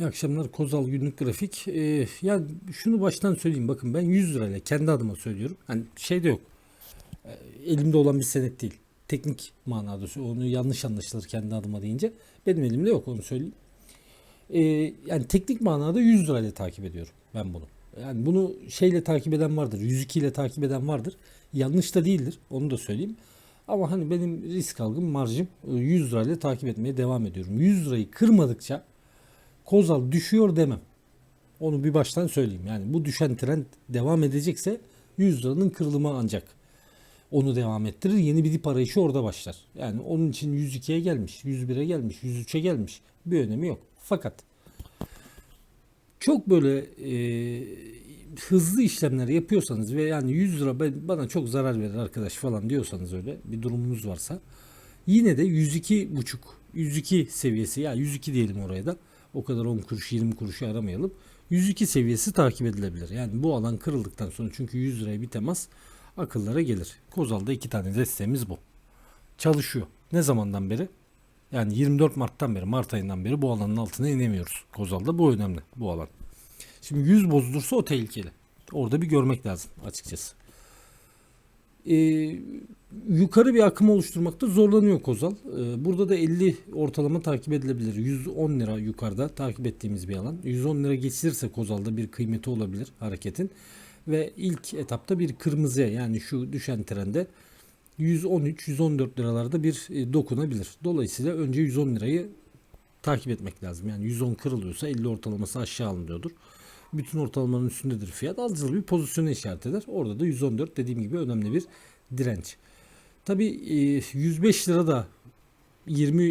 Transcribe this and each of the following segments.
İyi akşamlar Kozal günlük grafik. Ee, ya şunu baştan söyleyeyim bakın ben 100 lirayla kendi adıma söylüyorum. Hani şey de yok. Ee, elimde olan bir senet değil. Teknik manada onu yanlış anlaşılır kendi adıma deyince. Benim elimde yok onu söyleyeyim. Ee, yani teknik manada 100 lirayla takip ediyorum ben bunu. Yani bunu şeyle takip eden vardır. 102 ile takip eden vardır. Yanlış da değildir. Onu da söyleyeyim. Ama hani benim risk algım, marjım e, 100 lirayla takip etmeye devam ediyorum. 100 lirayı kırmadıkça Kozal düşüyor demem. Onu bir baştan söyleyeyim. Yani bu düşen trend devam edecekse 100 liranın kırılımı ancak onu devam ettirir. Yeni bir dip arayışı orada başlar. Yani onun için 102'ye gelmiş, 101'e gelmiş, 103'e gelmiş. Bir önemi yok. Fakat çok böyle e, hızlı işlemler yapıyorsanız ve yani 100 lira bana çok zarar verir arkadaş falan diyorsanız öyle bir durumunuz varsa yine de 102 buçuk 102 seviyesi ya 102 diyelim oraya da o kadar 10 kuruş 20 kuruşu aramayalım. 102 seviyesi takip edilebilir. Yani bu alan kırıldıktan sonra çünkü 100 liraya bir temas akıllara gelir. Kozal'da iki tane desteğimiz bu. Çalışıyor. Ne zamandan beri? Yani 24 Mart'tan beri Mart ayından beri bu alanın altına inemiyoruz. Kozal'da bu önemli bu alan. Şimdi 100 bozulursa o tehlikeli. Orada bir görmek lazım açıkçası. Ee, yukarı bir akım oluşturmakta zorlanıyor Kozal. Ee, burada da 50 ortalama takip edilebilir. 110 lira yukarıda takip ettiğimiz bir alan. 110 lira geçilirse Kozal'da bir kıymeti olabilir hareketin. Ve ilk etapta bir kırmızıya yani şu düşen trende 113-114 liralarda bir e, dokunabilir. Dolayısıyla önce 110 lirayı takip etmek lazım. Yani 110 kırılıyorsa 50 ortalaması aşağı alınıyordur. Bütün ortalamanın üstündedir fiyat. Alıcılı bir pozisyonu işaret eder. Orada da 114 dediğim gibi önemli bir direnç. Tabi 105 lira da 20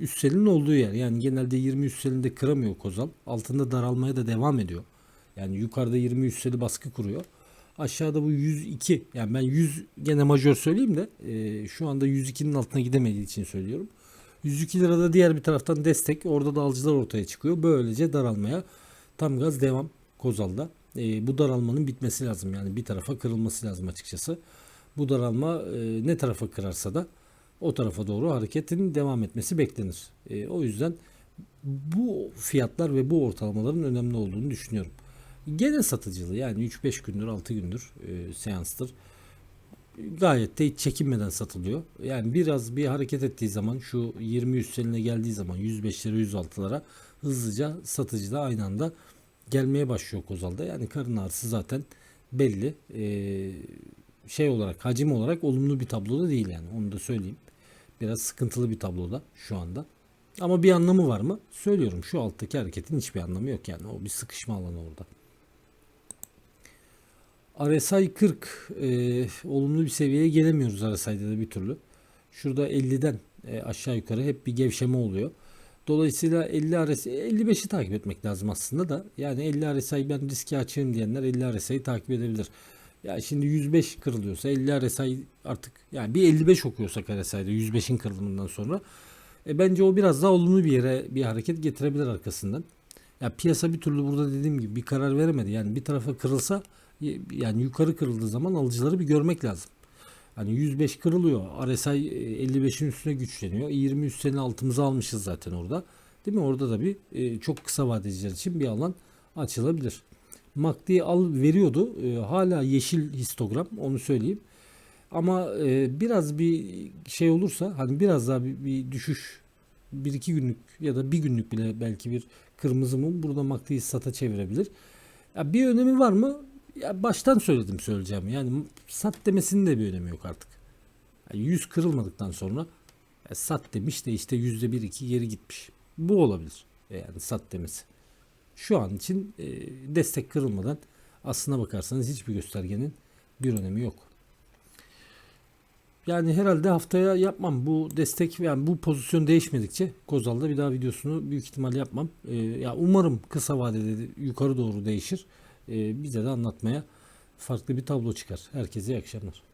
üstelin olduğu yer. Yani genelde 20 üstelinde kıramıyor Kozal. Altında daralmaya da devam ediyor. Yani yukarıda 20 üsteli baskı kuruyor. Aşağıda bu 102. Yani ben 100 gene majör söyleyeyim de e, şu anda 102'nin altına gidemediği için söylüyorum. 102 lirada diğer bir taraftan destek. Orada da alıcılar ortaya çıkıyor. Böylece daralmaya tam gaz devam Kozal'da. E, bu daralmanın bitmesi lazım. Yani bir tarafa kırılması lazım açıkçası. Bu daralma e, ne tarafa kırarsa da o tarafa doğru hareketin devam etmesi beklenir. E, o yüzden bu fiyatlar ve bu ortalamaların önemli olduğunu düşünüyorum. Gene satıcılı yani 3-5 gündür 6 gündür e, seanstır gayet de hiç çekinmeden satılıyor. Yani biraz bir hareket ettiği zaman şu 20 üsteline geldiği zaman 105'lere 106'lara hızlıca satıcı da aynı anda gelmeye başlıyor Kozal'da. Yani karın ağrısı zaten belli. Ee, şey olarak hacim olarak olumlu bir tabloda değil yani onu da söyleyeyim. Biraz sıkıntılı bir tabloda şu anda. Ama bir anlamı var mı? Söylüyorum şu alttaki hareketin hiçbir anlamı yok yani. O bir sıkışma alanı orada. RSI 40 e, olumlu bir seviyeye gelemiyoruz RSI'de de bir türlü. Şurada 50'den e, aşağı yukarı hep bir gevşeme oluyor. Dolayısıyla 50 RSI 55'i takip etmek lazım aslında da. Yani 50 RSI ben riske açığım diyenler 50 RSI'yi takip edebilir. Ya şimdi 105 kırılıyorsa 50 RSI artık yani bir 55 okuyorsak RSI'de 105'in kırılımından sonra e, bence o biraz daha olumlu bir yere bir hareket getirebilir arkasından. Ya piyasa bir türlü burada dediğim gibi bir karar veremedi. Yani bir tarafa kırılsa yani yukarı kırıldığı zaman alıcıları bir görmek lazım. Hani 105 kırılıyor. RSI 55'in üstüne güçleniyor. 20 üstüne altımıza almışız zaten orada. Değil mi? Orada da bir e, çok kısa vadeciler için bir alan açılabilir. MACD al veriyordu. E, hala yeşil histogram onu söyleyeyim. Ama e, biraz bir şey olursa hani biraz daha bir, bir düşüş bir iki günlük ya da bir günlük bile belki bir kırmızı mum burada MACD'yi sata çevirebilir. Ya bir önemi var mı? Ya baştan söyledim söyleyeceğim. Yani sat demesinin de bir önemi yok artık. Yani 100 kırılmadıktan sonra ya sat demiş de işte yüzde bir iki geri gitmiş. Bu olabilir. Yani sat demesi. Şu an için e, destek kırılmadan aslına bakarsanız hiçbir göstergenin bir önemi yok. Yani herhalde haftaya yapmam. Bu destek yani bu pozisyon değişmedikçe Kozal'da bir daha videosunu büyük ihtimal yapmam. Ee, ya umarım kısa vadede de yukarı doğru değişir. Ee, bize de anlatmaya farklı bir tablo çıkar. Herkese iyi akşamlar.